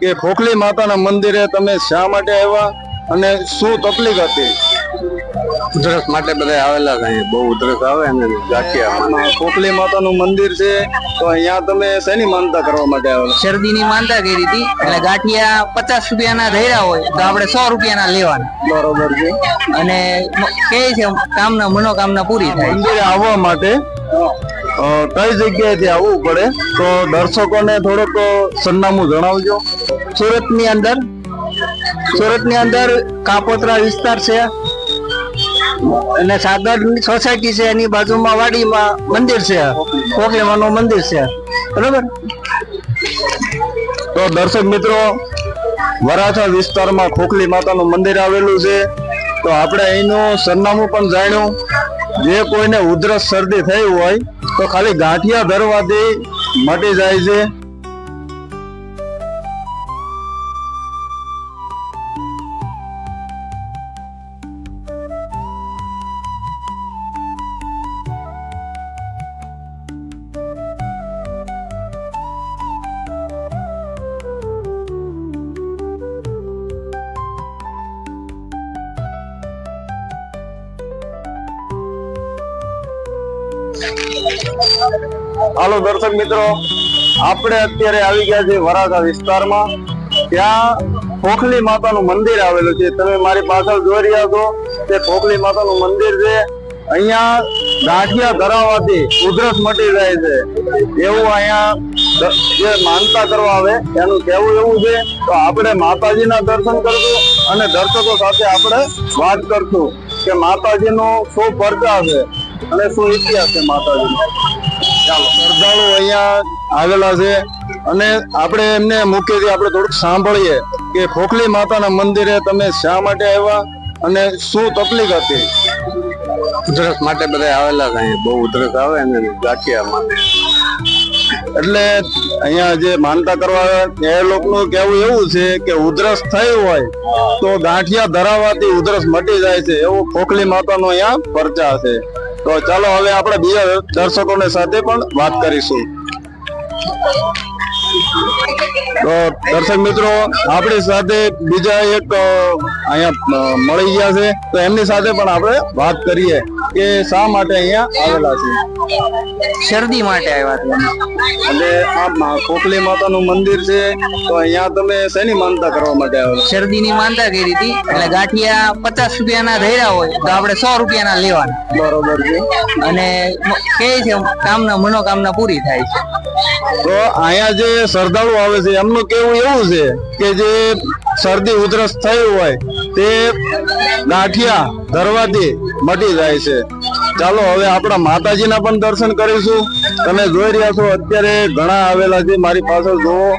કે ખોખલી માતાના મંદિરે તમે શા માટે આવ્યા અને શું તકલીફ હતી? ઉધરસ માટે બધા આવેલા છે બહુ ઉધરસ આવે અને ગાંઠિયા ખોખલી માતાનું મંદિર છે તો અહીંયા તમે શેની માનતા કરવા માટે આવેલા? શરદીની માનતા કરી હતી. એટલે ગાંઠિયા પચાસ રૂપિયાના ધૈર્યા હોય તો આપણે સો રૂપિયાના લેવાના. બરોબર છે. અને કે છે કામના મનોકામના પૂરી થાય. મંદિરે આવવા માટે કઈ જગ્યાએથી આવવું પડે? તો દર્શકોને થોડોક સરનામું જણાવજો. સુરતની અંદર સુરતની અંદર કાપોત્રા વિસ્તાર છે. અને સાગર સોસાયટી છે, એની બાજુમાં વાડીમાં મંદિર છે. કોકલેમાનું મંદિર છે. બરોબર? તો દર્શક મિત્રો, વરાછા વિસ્તારમાં ખોખલી માતાનું મંદિર આવેલું છે. તો આપણે અહીંનું સરનામું પણ જાણ્યું. જે કોઈને ઉધરસ શરદી થઈ હોય તો ખાલી ગાંઠિયા ધરવાથી મટી જાય છે. હાલો દર્શક મિત્રો, આપણે અત્યારે આવી ગયા છે વરાછા વિસ્તારમાં. ત્યાં ખોખલી માતાનું મંદિર આવેલું છે. તમે મારી પાછળ જોઈ રહ્યા છો તે ખોખલી માતાનું મંદિર છે. અહીંયા ગાંઠિયા ધરાવવાથી ઉધરસ મટી જાય છે. એવું અહીંયા જે માનતા કરવા આવે, એનું કહેવું એવું છે. તો આપણે માતાજીના દર્શન કરશું અને દર્શકો સાથે આપણે વાત કરશું કે માતાજીનો શું પરચા છે. અને શું ઇતિહાસ છે માતાજીનો? શ્રદ્ધાળુ અહીંયા આવેલા છે. અને આપણે એમને મુખ્યથી આપણે થોડુંક સાંભળીએ કે ખોખલી માતાના મંદિરે તમે શા માટે આવ્યા અને શું તકલીફ હતી? ઉધરસ માટે બધા આવેલા છે. અહીંયા. બહુ ઉધરસ આવે ને ગાંઠિયામાં એટલે અહીંયા જે માનતા કરવા એ લોકોનું કહેવું એવું છે કે ઉધરસ થઈ હોય તો ગાંઠિયા ધરાવાથી ઉધરસ મટી જાય છે. એવું ખોખલી માતાનો અહીંયા પરચા છે. તો ચાલો હવે આપણે બીજા દર્શકોને સાથે પણ વાત કરીશું. તો દર્શક મિત્રો, આપણી સાથે બીજા એક અહીંયા મળી ગયા છે. તો એમની સાથે પણ આપણે વાત કરીએ. કે શા માટે અહીંયા આવેલા છે? શરદી માટે આવ્યા છે અને આ કોકલી માતાનું મંદિર છે તો અહીંયા તમે શેની માનતા કરવા માટે આવેલા શરદીની માનતા કરી હતી. એટલે ગાંઠિયા પચાસ રૂપિયાના રહ્યા હોય તો આપણે સો રૂપિયાના લેવાના. બરોબર છે. અને કે છે કામના મનોકામના પૂરી થાય છે. તો અહીંયા જે શ્રદ્ધાળુ આવે છે એમનું કેવું એવું છે કે જે શરદી ઉધરસ થઈ હોય તે ગાંઠિયા ધરવાથી મટી જાય છે. ચાલો, હવે આપણા માતાજીના પણ દર્શન કરીશું. તમે જોઈ રહ્યા છો, અત્યારે ઘણા આવેલા છે. મારી પાછળ જુઓ.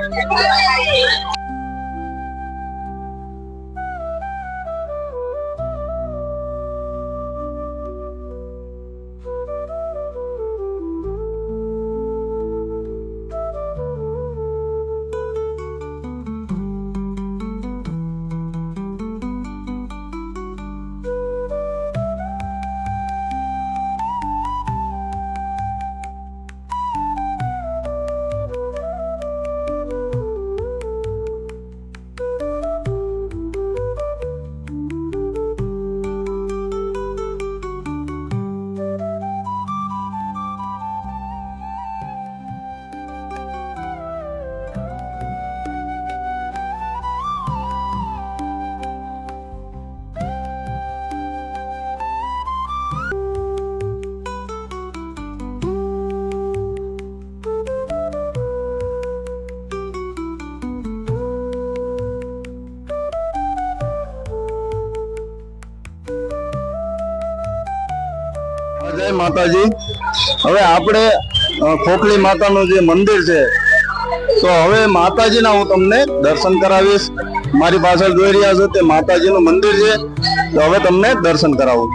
માતાજી. હવે આપણે ખોખલી માતાનું જે મંદિર છે, તો હવે માતાજીના હું તમને દર્શન કરાવીશ. મારી પાછળ જોઈ રહ્યા છો તે માતાજીનું મંદિર છે. તો હવે તમને દર્શન કરાવું.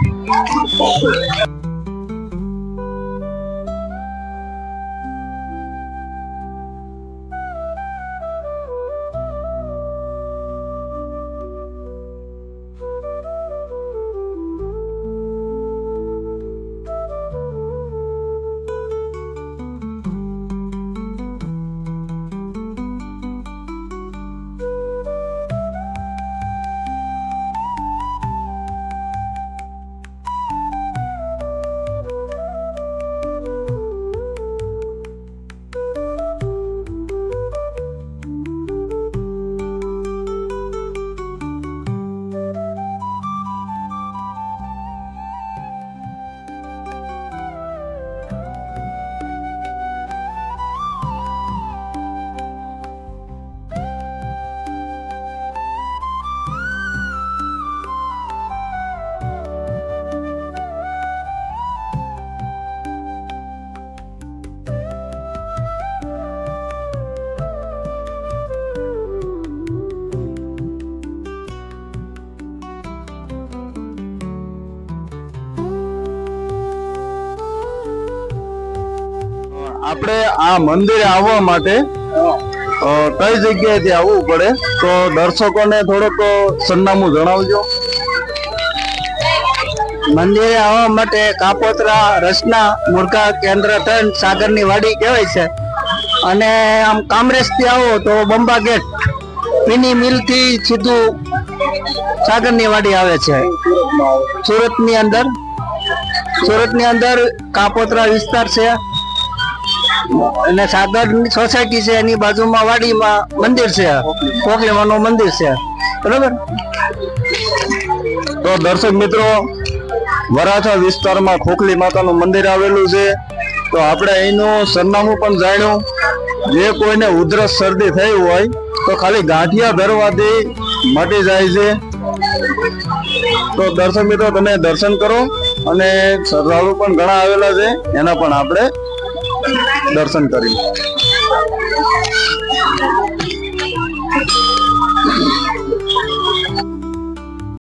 આપણે આ મંદિરે આવવા માટે કઈ જગ્યાએથી આવવું પડે? તો દર્શકોને થોડોક સરનામું જણાવજો. મંદિરે આવવા માટે કાપોતરા રચના મુરઘા કેન્દ્ર ત્રણ સાગરની વાડી કહેવાય છે. અને આમ કામરેજથી આવો તો બંબા ગેટ મિની મિલથી સીધું સાગરની વાડી આવે છે. સુરતની અંદર સુરતની અંદર કાપોતરા વિસ્તાર છે. અને સાગર સોસાયટી છે, એની બાજુમાં વાડીમાં મંદિર છે. કોકલેવાનું મંદિર છે. બરોબર? તો દર્શક મિત્રો, વરાછા વિસ્તારમાં ખોખલી માતાનું મંદિર આવેલું છે. તો આપણે અહીંનું સરનામું પણ જાણ્યું. જે કોઈને ઉધરસ શરદી થઈ હોય, તો ખાલી ગાંઠિયા ધરવાથી મટી જાય છે. તો દર્શક મિત્રો, તમે દર્શન કરો. અને શ્રદ્ધાળુ પણ ઘણા આવેલા છે. એના પણ આપણે દર્શન કરી.